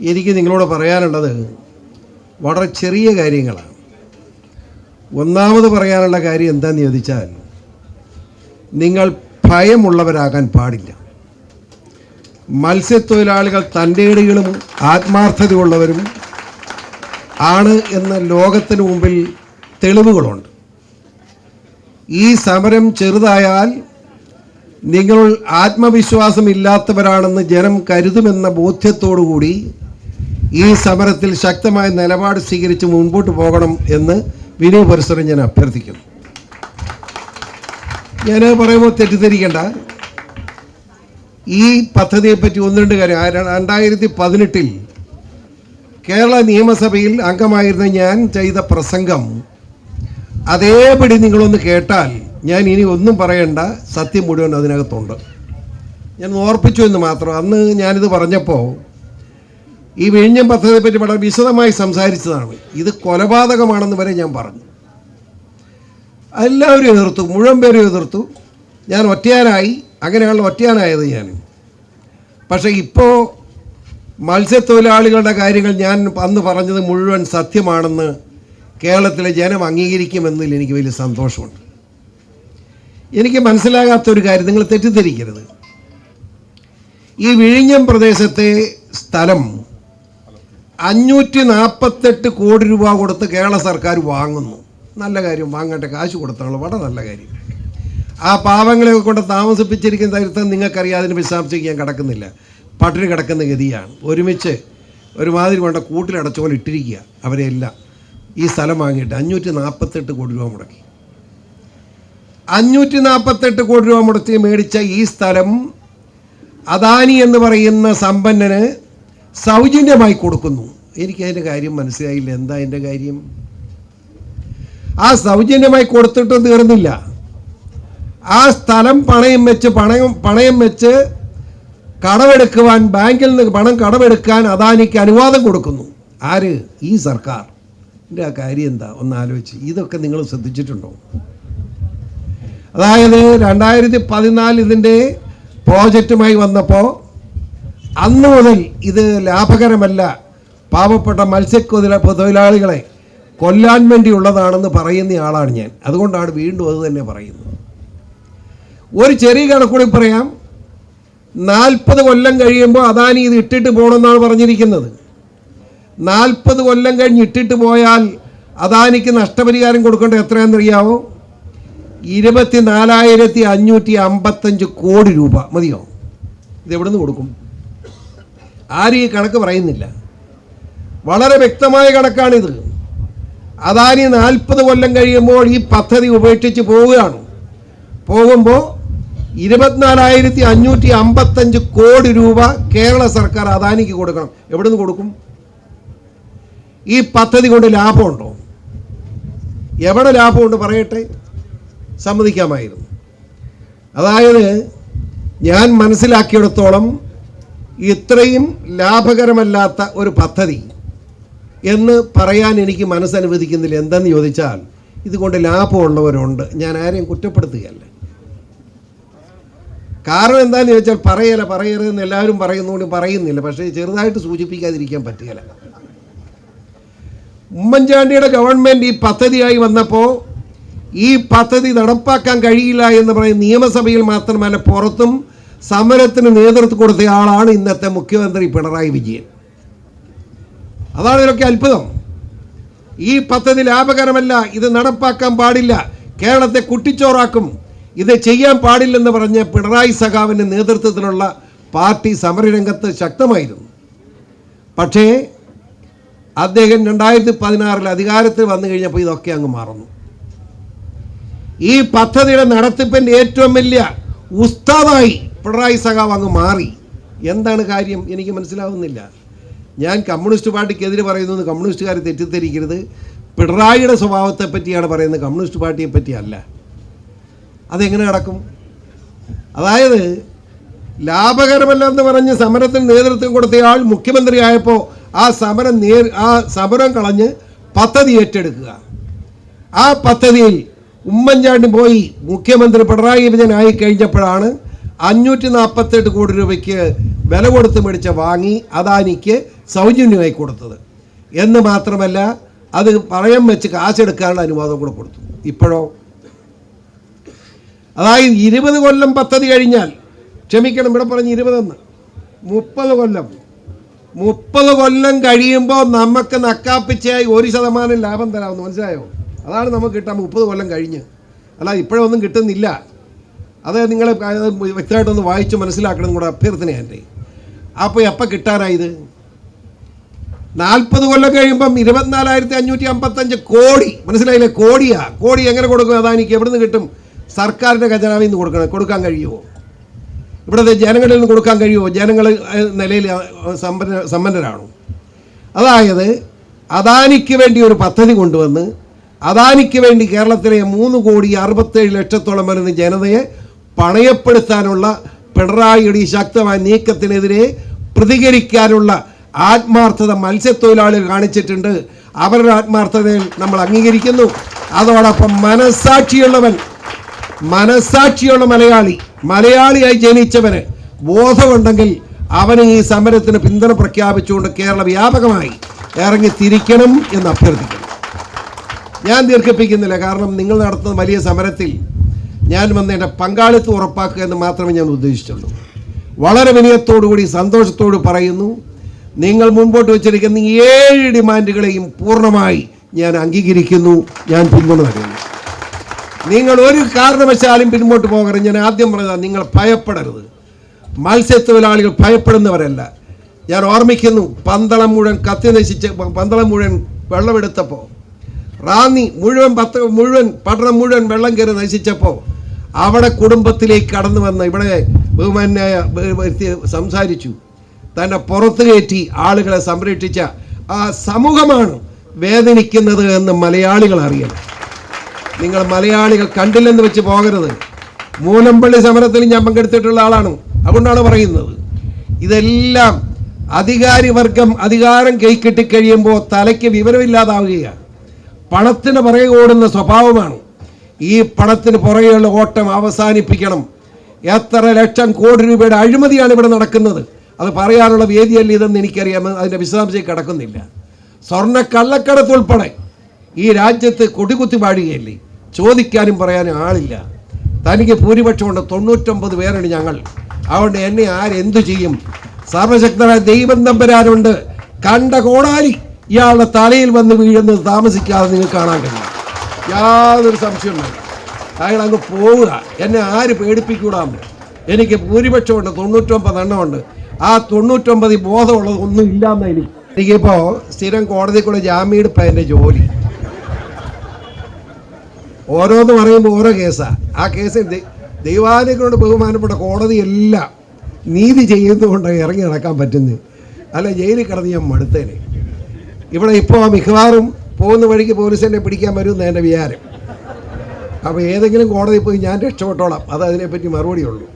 എനിക്ക് നിങ്ങളോട് പറയാനുള്ളത് വളരെ ചെറിയ കാര്യങ്ങളാണ്. ഒന്നാമത് പറയാനുള്ള കാര്യം എന്താണെന്ന് ചോദിച്ചാൽ നിങ്ങൾ ഭയമുള്ളവരാകാൻ പാടില്ല. മത്സ്യത്തൊഴിലാളികൾ തന്റെടികളും ആത്മാർത്ഥതയുള്ളവരും ആണ് എന്ന ലോകത്തിന് മുമ്പിൽ തെളിവുകളുണ്ട്. ഈ സമരം ചെറുതായാൽ നിങ്ങൾ ആത്മവിശ്വാസമില്ലാത്തവരാണെന്ന് ജനം കരുതുമെന്ന ബോധ്യത്തോടുകൂടി ഈ സമരത്തിൽ ശക്തമായ നിലപാട് സ്വീകരിച്ച് മുൻപോട്ട് പോകണം എന്ന് വിനു പരിസരം ഞാൻ അഭ്യർത്ഥിക്കുന്നു. ഞാൻ പറയുമ്പോൾ തെറ്റിദ്ധരിക്കേണ്ട. ഈ പദ്ധതിയെപ്പറ്റി ഒന്ന് രണ്ട് കാര്യം. രണ്ടായിരത്തി പതിനെട്ടിൽ കേരള നിയമസഭയിൽ അംഗമായിരുന്ന ഞാൻ ചെയ്ത പ്രസംഗം അതേപടി നിങ്ങളൊന്ന് കേട്ടാൽ ഞാൻ ഇനി ഒന്നും പറയണ്ട. സത്യം മുഴുവൻ അതിനകത്തുണ്ട്. ഞാൻ ഓർപ്പിച്ചു എന്ന് മാത്രം. അന്ന് ഞാനിത് പറഞ്ഞപ്പോൾ ഈ വിഴിഞ്ഞം പദ്ധതിയെപ്പറ്റി വളരെ വിശദമായി സംസാരിച്ചതാണ്. ഇത് കൊലപാതകമാണെന്ന് വരെ ഞാൻ പറഞ്ഞു. എല്ലാവരും എതിർത്തു മുഴുവൻ പേരും എതിർത്തു. ഞാൻ ഒറ്റയാനായി അങ്ങനെയുള്ള ഒറ്റയാനായത് ഞാൻ പക്ഷേ ഇപ്പോൾ മത്സ്യത്തൊഴിലാളികളുടെ കാര്യങ്ങൾ ഞാൻ അന്ന് പറഞ്ഞത് മുഴുവൻ സത്യമാണെന്ന് കേരളത്തിലെ ജനം അംഗീകരിക്കുമെന്നതിൽ എനിക്ക് വലിയ സന്തോഷമുണ്ട്. എനിക്ക് മനസ്സിലാകാത്തൊരു കാര്യം നിങ്ങൾ തെറ്റിദ്ധരിക്കരുത്. ഈ വിഴിഞ്ഞം പ്രദേശത്തെ സ്ഥലം അഞ്ഞൂറ്റി നാൽപ്പത്തെട്ട് കോടി രൂപ കൊടുത്ത് കേരള സർക്കാർ വാങ്ങുന്നു. നല്ല കാര്യം വാങ്ങട്ടെ കാശ് കൊടുത്താണല്ലോ വളരെ നല്ല കാര്യം. ആ പാവങ്ങളെ കൊണ്ട് താമസിപ്പിച്ചിരിക്കുന്ന തരുത്തം നിങ്ങൾക്കറിയാം അതിന് ഞാൻ കിടക്കുന്നില്ല. പട്ടിണി കിടക്കുന്ന ഗതിയാണ്. ഒരുമിച്ച് ഒരുമാതിരി വേണ്ട കൂട്ടിലടച്ച പോലെ ഇട്ടിരിക്കുക അവരെല്ലാം ഈ സ്ഥലം വാങ്ങിയിട്ട് അഞ്ഞൂറ്റി നാൽപ്പത്തെട്ട് കോടി രൂപ മുടക്കി. അഞ്ഞൂറ്റി നാൽപ്പത്തെട്ട് കോടി രൂപ മുടക്കി മേടിച്ച ഈ സ്ഥലം അദാനി എന്ന് പറയുന്ന സമ്പന്നന് സൗജന്യമായി കൊടുക്കുന്നു. എനിക്ക് അതിന്റെ കാര്യം മനസ്സിലായില്ല. എന്താ എന്റെ കാര്യം? ആ സൗജന്യമായി കൊടുത്തിട്ട് തീർന്നില്ല. ആ സ്ഥലം പണയം വെച്ച് പണയം പണയം വെച്ച് കടമെടുക്കുവാൻ ബാങ്കിൽ നിന്ന് പണം കടമെടുക്കാൻ അദാനിക്ക് അനുവാദം കൊടുക്കുന്നു. ആര്? ഈ സർക്കാർ. എന്റെ ആ കാര്യം എന്താ? ഒന്ന് ആലോചിച്ച്. ഇതൊക്കെ നിങ്ങൾ ശ്രദ്ധിച്ചിട്ടുണ്ടോ? അതായത് രണ്ടായിരത്തി പതിനാല് ഇതിന്റെ പ്രോജക്റ്റുമായി വന്നപ്പോൾ അന്ന് മുതൽ ഇത് ലാഭകരമല്ല. പാവപ്പെട്ട മത്സ്യക്കൊതില തൊഴിലാളികളെ കൊല്ലാൻ വേണ്ടിയുള്ളതാണെന്ന് പറയുന്ന ആളാണ് ഞാൻ. അതുകൊണ്ടാണ് വീണ്ടും അത് തന്നെ പറയുന്നത്. ഒരു ചെറിയ കണക്കൂടി പറയാം. നാൽപ്പത് കൊല്ലം കഴിയുമ്പോൾ അദാനി ഇത് ഇട്ടിട്ട് പോകണമെന്നാണ് പറഞ്ഞിരിക്കുന്നത്. നാൽപ്പത് കൊല്ലം കഴിഞ്ഞ് ഇട്ടിട്ട് പോയാൽ അദാനിക്ക് നഷ്ടപരിഹാരം കൊടുക്കേണ്ടത് എത്രയാണെന്നറിയാവോ? ഇരുപത്തി നാലായിരത്തി അഞ്ഞൂറ്റി അമ്പത്തഞ്ച് കോടി രൂപ. മതിയോ? ഇത് കൊടുക്കും? ആരും ഈ കണക്ക് പറയുന്നില്ല. വളരെ വ്യക്തമായ കണക്കാണിത്. അദാനി നാൽപ്പത് കൊല്ലം കഴിയുമ്പോൾ ഈ പദ്ധതി ഉപേക്ഷിച്ച് പോവുകയാണ്. പോകുമ്പോൾ ഇരുപത്തിനാലായിരത്തി അഞ്ഞൂറ്റി അമ്പത്തഞ്ച് കോടി രൂപ കേരള സർക്കാർ അദാനിക്ക് കൊടുക്കണം. എവിടെ നിന്ന് കൊടുക്കും? ഈ പദ്ധതി കൊണ്ട് ലാഭമുണ്ടോ? എവിടെ ലാഭമുണ്ട് പറയട്ടെ? സമ്മതിക്കാമായിരുന്നു. അതായത് ഞാൻ മനസ്സിലാക്കിയിടത്തോളം ഇത്രയും ലാഭകരമല്ലാത്ത ഒരു പദ്ധതി എന്ന് പറയാൻ എനിക്ക് മനസ്സനുവദിക്കുന്നില്ല. എന്തെന്ന് ചോദിച്ചാൽ ഇതുകൊണ്ട് ലാഭമുള്ളവരുണ്ട്. ഞാൻ ആരെയും കുറ്റപ്പെടുത്തുകയല്ല. കാരണം എന്താണെന്ന് ചോദിച്ചാൽ പറയല പറയരുതെന്ന് എല്ലാവരും പറയുന്നതുകൊണ്ട് പറയുന്നില്ല. പക്ഷേ ചെറുതായിട്ട് സൂചിപ്പിക്കാതിരിക്കാൻ പറ്റുകയില്ല. ഉമ്മൻചാണ്ടിയുടെ ഗവൺമെന്റ് ഈ പദ്ധതിയായി വന്നപ്പോൾ ഈ പദ്ധതി നടപ്പാക്കാൻ കഴിയില്ല എന്ന് പറയുന്ന നിയമസഭയിൽ മാത്രമല്ല പുറത്തും സമരത്തിന് നേതൃത്വം കൊടുത്ത ആളാണ് ഇന്നത്തെ മുഖ്യമന്ത്രി പിണറായി വിജയൻ. അതാണ് ഇതിലൊക്കെ അത്ഭുതം. ഈ പദ്ധതി ലാഭകരമല്ല ഇത് നടപ്പാക്കാൻ പാടില്ല കേരളത്തെ കുട്ടിച്ചോറാക്കും ഇത് ചെയ്യാൻ പാടില്ലെന്ന് പറഞ്ഞ പിണറായി സഖാവിന്റെ നേതൃത്വത്തിലുള്ള പാർട്ടി സമരരംഗത്ത് ശക്തമായിരുന്നു. പക്ഷേ അദ്ദേഹം രണ്ടായിരത്തി പതിനാറിൽ അധികാരത്തിൽ വന്നു കഴിഞ്ഞപ്പോൾ ഇതൊക്കെ അങ്ങ് മറന്നു. ഈ പദ്ധതിയുടെ നടത്തിപ്പിന്റെ ഏറ്റവും വലിയ ഉസ്താദായി പിണറായി സഖാവ് അങ്ങ് മാറി. എന്താണ് കാര്യം? എനിക്ക് മനസ്സിലാവുന്നില്ല. ഞാൻ കമ്മ്യൂണിസ്റ്റ് പാർട്ടിക്കെതിരെ പറയുന്നത് കമ്മ്യൂണിസ്റ്റുകാർ തെറ്റിദ്ധരിക്കരുത്. പിണറായിയുടെ സ്വഭാവത്തെ പറ്റിയാണ് പറയുന്നത്. കമ്മ്യൂണിസ്റ്റ് പാർട്ടിയെ പറ്റിയല്ല. അതെങ്ങനെ നടക്കും? അതായത് ലാഭകരമല്ലെന്ന് പറഞ്ഞ് സമരത്തിന് നേതൃത്വം കൊടുത്തയാൾ മുഖ്യമന്ത്രിയായപ്പോൾ ആ സമരം നേ ആ സമരം കളഞ്ഞ് പദ്ധതി ഏറ്റെടുക്കുക. ആ പദ്ധതിയിൽ ഉമ്മൻചാണ്ടി പോയി മുഖ്യമന്ത്രി പിണറായി വിജയനായി കഴിഞ്ഞപ്പോഴാണ് അഞ്ഞൂറ്റി നാൽപ്പത്തെട്ട് കോടി രൂപയ്ക്ക് വില കൊടുത്ത് മേടിച്ച വാങ്ങി അദാനിക്ക് സൗജന്യമായി കൊടുത്തത്. എന്ന് മാത്രമല്ല അത് പണയം വെച്ച് കാശെടുക്കാനുള്ള അനുവാദം കൂടെ കൊടുത്തു. ഇപ്പോഴോ? അതായത് ഇരുപത് കൊല്ലം പദ്ധതി കഴിഞ്ഞാൽ ക്ഷമിക്കണം ഇവിടെ പറഞ്ഞ് ഇരുപതെന്ന്. മുപ്പത് കൊല്ലം. മുപ്പത് കൊല്ലം കഴിയുമ്പോൾ നമുക്ക് നക്കാപ്പിച്ചയായി ഒരു ശതമാനം ലാഭം തരാമെന്ന് മനസ്സിലായോ? അതാണ് നമുക്ക് കിട്ടാൻ മുപ്പത് കൊല്ലം കഴിഞ്ഞ്. അല്ല ഇപ്പോഴൊന്നും കിട്ടുന്നില്ല. അത് നിങ്ങൾ വ്യക്തമായിട്ടൊന്ന് വായിച്ച് മനസ്സിലാക്കണം കൂടെ അഭ്യർത്ഥന എന്റെ അപ്പോൾ എപ്പോൾ കിട്ടാനായത് നാൽപ്പത് കൊല്ലം കഴിയുമ്പം ഇരുപത്തിനാലായിരത്തി അഞ്ഞൂറ്റി അമ്പത്തഞ്ച് കോടി മനസ്സിലായില്ലേ? കോടിയാ. കോടി എങ്ങനെ കൊടുക്കും? അതാനിക്ക് നിന്ന് കിട്ടും? സർക്കാരിന്റെ ഖജനാവിൽ നിന്ന് കൊടുക്കണം കൊടുക്കാൻ കഴിയുമോ ഇവിടുത്തെ ജനങ്ങളിൽ നിന്ന് കൊടുക്കാൻ കഴിയുമോ ജനങ്ങൾ നിലയിൽ സമ്പന്ന സമ്പന്നരാണോ? അതായത് അദാനിക്ക് വേണ്ടി ഒരു പദ്ധതി കൊണ്ടുവന്ന് അദാനിക്ക് വേണ്ടി കേരളത്തിലെ മൂന്ന് കോടി അറുപത്തേഴ് ലക്ഷത്തോളം വരുന്ന ജനതയെ പണയപ്പെടുത്താനുള്ള പിണറായിയുടെ ശക്തമായ നീക്കത്തിനെതിരെ പ്രതികരിക്കാനുള്ള ആത്മാർത്ഥത മത്സ്യത്തൊഴിലാളികൾ കാണിച്ചിട്ടുണ്ട്. അവരുടെ ആത്മാർത്ഥതയിൽ നമ്മൾ അംഗീകരിക്കുന്നു. അതോടൊപ്പം മനസ്സാക്ഷിയുള്ളവൻ മനസ്സാക്ഷിയുള്ള മലയാളി മലയാളിയായി ജനിച്ചവന് ബോധമുണ്ടെങ്കിൽ അവന് ഈ സമരത്തിന് പിന്തുണ പ്രഖ്യാപിച്ചുകൊണ്ട് കേരള വ്യാപകമായി ഇറങ്ങി തിരിക്കണം എന്ന് അഭ്യർത്ഥിക്കുന്നു. ഞാൻ ദീർഘിപ്പിക്കുന്നില്ല. കാരണം നിങ്ങൾ നടത്തുന്ന വലിയ സമരത്തിൽ ഞാൻ വന്ന് എന്റെ പങ്കാളിത്തം ഉറപ്പാക്കുക എന്ന് മാത്രമേ ഞാൻ ഉദ്ദേശിച്ചുള്ളൂ. വളരെ വിനയത്തോടുകൂടി സന്തോഷത്തോട് പറയുന്നു നിങ്ങൾ മുൻപോട്ട് വെച്ചിരിക്കുന്ന ഏഴ് ഡിമാൻഡുകളെയും പൂർണമായി ഞാൻ അംഗീകരിക്കുന്നു ഞാൻ പിന്തുണ നൽകുന്നു നിങ്ങൾ ഒരു കാരണവശാലും പിന്നോട്ട് പോകരുത്. ഞാൻ ആദ്യം പറഞ്ഞതാണ് നിങ്ങൾ ഭയപ്പെടരുത്. മത്സ്യത്തൊഴിലാളികൾ ഭയപ്പെടുന്നവരല്ല. ഞാൻ ഓർമ്മിക്കുന്നു പന്തളം മുഴുവൻ കത്തി നശിച്ച് പന്തളം മുഴുവൻ വെള്ളമെടുത്തപ്പോൾ റാന്നി മുഴുവൻ പത്ത് മുഴുവൻ പട്ടണം മുഴുവൻ വെള്ളം കയറി നശിച്ചപ്പോൾ അവിടെ കുടുംബത്തിലേക്ക് കടന്നു വന്ന ഇവിടെ ബഹുമാനായ സംസാരിച്ചു. തന്നെ പുറത്തു കയറ്റി ആളുകളെ സംരക്ഷിച്ച ആ സമൂഹമാണ് വേദനിക്കുന്നത് എന്ന് മലയാളികൾ അറിയണം. നിങ്ങൾ മലയാളികൾ കണ്ടില്ലെന്ന് വെച്ച് പോകരുത്. മൂലമ്പള്ളി സമരത്തിൽ ഞാൻ പങ്കെടുത്തിട്ടുള്ള ആളാണ്. അതുകൊണ്ടാണ് പറയുന്നത്. ഇതെല്ലാം അധികാരി വർഗം അധികാരം കൈക്കിട്ടി കഴിയുമ്പോൾ തലയ്ക്ക് വിവരമില്ലാതാവുകയാണ്. പണത്തിന് പുറകെ ഓടുന്ന സ്വഭാവമാണ്. ഈ പണത്തിന് പുറകെയുള്ള ഓട്ടം അവസാനിപ്പിക്കണം. എത്ര ലക്ഷം കോടി രൂപയുടെ അഴിമതിയാണ് ഇവിടെ നടക്കുന്നത്. അത് പറയാനുള്ള വേദിയല്ല ഇതെന്ന് എനിക്കറിയാം. അതിന്റെ വിശദാംശം കിടക്കുന്നില്ല. സ്വർണ കള്ളക്കടത്ത് ഉൾപ്പെടെ ഈ രാജ്യത്ത് കൊടികുത്തി പാടുകയല്ലേ ചോദിക്കാനും പറയാനും ആളില്ല. തനിക്ക് ഭൂരിപക്ഷമുണ്ട്. തൊണ്ണൂറ്റൊമ്പത് പേരാണ് ഞങ്ങൾ. അതുകൊണ്ട് എന്നെ ആരെന്തു ചെയ്യും? സർവശക്തനായ ദൈവം തമ്പരാനുണ്ട് കണ്ട കോടാലി ഇയാളുടെ തലയിൽ വന്ന് വീഴുന്നത് താമസിക്കാതെ നിങ്ങൾ കാണാൻ കഴിയും. യാതൊരു സംശയവുമില്ല അയാൾ അങ്ങ് പോവുക. എന്നെ ആര് പേടിപ്പിക്കൂടാന്ന്. എനിക്ക് ഭൂരിപക്ഷമുണ്ട് തൊണ്ണൂറ്റൊമ്പത് എണ്ണമുണ്ട്. ആ തൊണ്ണൂറ്റൊമ്പത് ബോധമുള്ളത് ഒന്നും ഇല്ലാന്ന് എനിക്ക്. എനിക്കിപ്പോൾ സ്ഥിരം കോടതി കൂടെ ജാമ്യം എടുപ്പ എന്റെ ജോലി. ഓരോന്ന് പറയുമ്പോൾ ഓരോ കേസാ. ആ കേസ് ദൈവാനുഗ്രഹോട് ബഹുമാനപ്പെട്ട കോടതിയെല്ലാം നീതി ചെയ്യുന്നതുകൊണ്ട് ഇറങ്ങി നടക്കാൻ പറ്റുന്നത്. അല്ല ജയിലിൽ കിടന്ന് ഞാൻ മടുത്തേനെ. ഇവിടെ ഇപ്പോൾ മിക്കവാറും പോകുന്ന വഴിക്ക് പോലീസ് എന്നെ പിടിക്കാൻ വരുമെന്ന് എന്റെ വിചാരം. അപ്പോൾ ഏതെങ്കിലും കോടതി പോയി ഞാൻ രക്ഷപ്പെട്ടോളാം. അത് അതിനെപ്പറ്റി മറുപടി ഉള്ളൂ.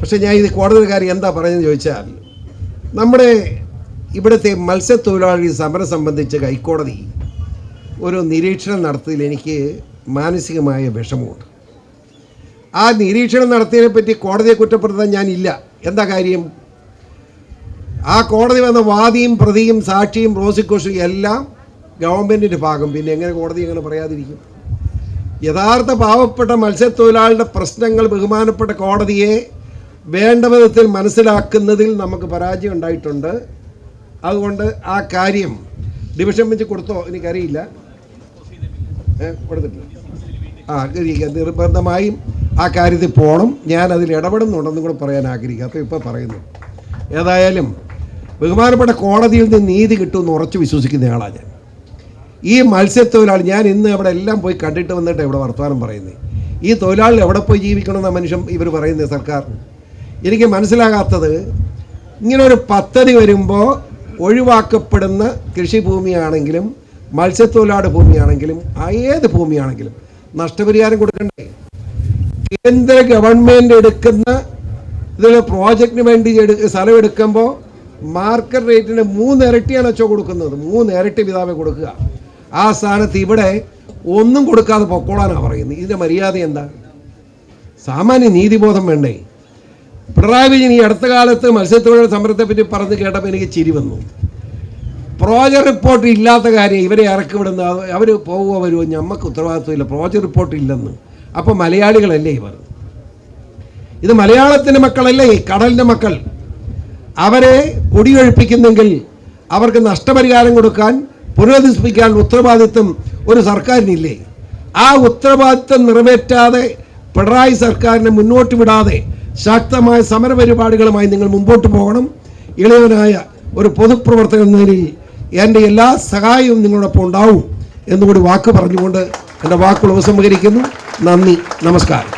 പക്ഷേ ഞാൻ ഇത് കോടതിക്കാരി എന്താ പറയുന്നത് ചോദിച്ചാൽ നമ്മുടെ ഇവിടുത്തെ മത്സ്യത്തൊഴിലാളി സമരം സംബന്ധിച്ച് ഹൈക്കോടതി ഒരു നിരീക്ഷണം നടത്തിയതിൽ എനിക്ക് മാനസികമായ വിഷമമുണ്ട്. ആ നിരീക്ഷണം നടത്തിയതിനെ പറ്റി കോടതിയെ കുറ്റപ്പെടുത്താൻ ഞാനില്ല എന്താ കാര്യം? ആ കോടതി വന്ന വാദിയും പ്രതിയും സാക്ഷിയും പ്രോസിക്യൂഷനും എല്ലാം ഗവൺമെന്റിന്റെ ഭാഗം പിന്നെ എങ്ങനെ കോടതി അങ്ങനെ പറയാതിരിക്കും. യഥാർത്ഥ പാവപ്പെട്ട മത്സ്യത്തൊഴിലാളിയുടെ പ്രശ്നങ്ങൾ ബഹുമാനപ്പെട്ട കോടതിയെ വേണ്ട വിധത്തിൽ മനസ്സിലാക്കുന്നതിൽ നമുക്ക് പരാജയം ഉണ്ടായിട്ടുണ്ട്. അതുകൊണ്ട് ആ കാര്യം ഡിവിഷൻ ബെഞ്ച് കൊടുത്തോ? എനിക്കറിയില്ല. കൊടുത്തിട്ടില്ല. ആ. നിർബന്ധമായും ആ കാര്യത്തിൽ പോകണം ഞാൻ അതിൽ ഇടപെടുന്നുണ്ടെന്നും കൂടെ പറയാൻ ആഗ്രഹിക്കുക അപ്പോൾ ഇപ്പോൾ പറയുന്നു. ഏതായാലും ബഹുമാനപ്പെട്ട കോടതിയിൽ നിന്ന് നീതി കിട്ടുമെന്ന് ഉറച്ചു വിശ്വസിക്കുന്നയാളാണ് ഞാൻ. ഈ മത്സ്യത്തൊഴിലാളി ഞാൻ ഇന്ന് അവിടെ എല്ലാം പോയി കണ്ടിട്ട് വന്നിട്ട് ഇവിടെ വർത്തമാനം പറയുന്നത് ഈ തൊഴിലാളി എവിടെ പോയി ജീവിക്കണമെന്ന മനുഷ്യൻ ഇവർ പറയുന്നത് സർക്കാർ. എനിക്ക് മനസ്സിലാകാത്തത് ഇങ്ങനൊരു പദ്ധതി വരുമ്പോൾ ഒഴിവാക്കപ്പെടുന്ന കൃഷിഭൂമിയാണെങ്കിലും മത്സ്യത്തൊഴിലാളി ഭൂമിയാണെങ്കിലും ഏത് ഭൂമിയാണെങ്കിലും നഷ്ടപരിഹാരം കൊടുക്കണ്ടേ? കേന്ദ്ര ഗവൺമെന്റ് എടുക്കുന്ന ഇതിൽ പ്രോജക്റ്റിന് വേണ്ടി സ്ഥലം എടുക്കുമ്പോൾ മാർക്കറ്റ് റേറ്റിന് മൂന്നിരട്ടിയാണ് വെച്ചോ കൊടുക്കുന്നത്. മൂന്നിരട്ടി പിതാവെ കൊടുക്കുക. ആ സ്ഥാനത്ത് ഇവിടെ ഒന്നും കൊടുക്കാതെ പൊക്കോളാനാണ് പറയുന്നത്. ഇതിന്റെ മര്യാദ എന്താ? സാമാന്യ നീതിബോധം വേണ്ടേ? പിണറായി വിജയൻ ഈ അടുത്ത കാലത്ത് മത്സ്യത്തൊഴിലാളി സമരത്തെപ്പറ്റി പറഞ്ഞ് കേട്ടപ്പോൾ എനിക്ക് ചിരി വന്നു. പ്രോജ റിപ്പോർട്ട് ഇല്ലാത്ത കാര്യം ഇവരെ ഇറക്കി വിടുന്ന അവർ പോകുമോ വരുമോ ഞമ്മക്ക് ഉത്തരവാദിത്വമില്ല. പ്രോജ റിപ്പോർട്ട് ഇല്ലെന്ന്. അപ്പോൾ മലയാളികളല്ലേ ഇവർ? ഇത് മലയാളത്തിന്റെ മക്കളല്ലേ കടലിന്റെ മക്കൾ? അവരെ കുടിയൊഴിപ്പിക്കുന്നെങ്കിൽ അവർക്ക് നഷ്ടപരിഹാരം കൊടുക്കാൻ പുനരധിവസിപ്പിക്കാൻ ഉത്തരവാദിത്വം ഒരു സർക്കാരിനില്ലേ? ആ ഉത്തരവാദിത്വം നിറവേറ്റാതെ പിണറായി സർക്കാരിനെ മുന്നോട്ട് വിടാതെ ശക്തമായ സമരപരിപാടികളുമായി നിങ്ങൾ മുമ്പോട്ട് പോകണം. ഇളയവനായ ഒരു പൊതുപ്രവർത്തകൻ എന്ന നിലയിൽ എന്റെ എല്ലാ സഹായവും നിങ്ങളോടൊപ്പം ഉണ്ടാവും എന്നുകൂടി വാക്ക് പറഞ്ഞുകൊണ്ട് എന്റെ വാക്കുകൾ ഉപസംഹരിക്കുന്നു. നന്ദി. നമസ്കാരം.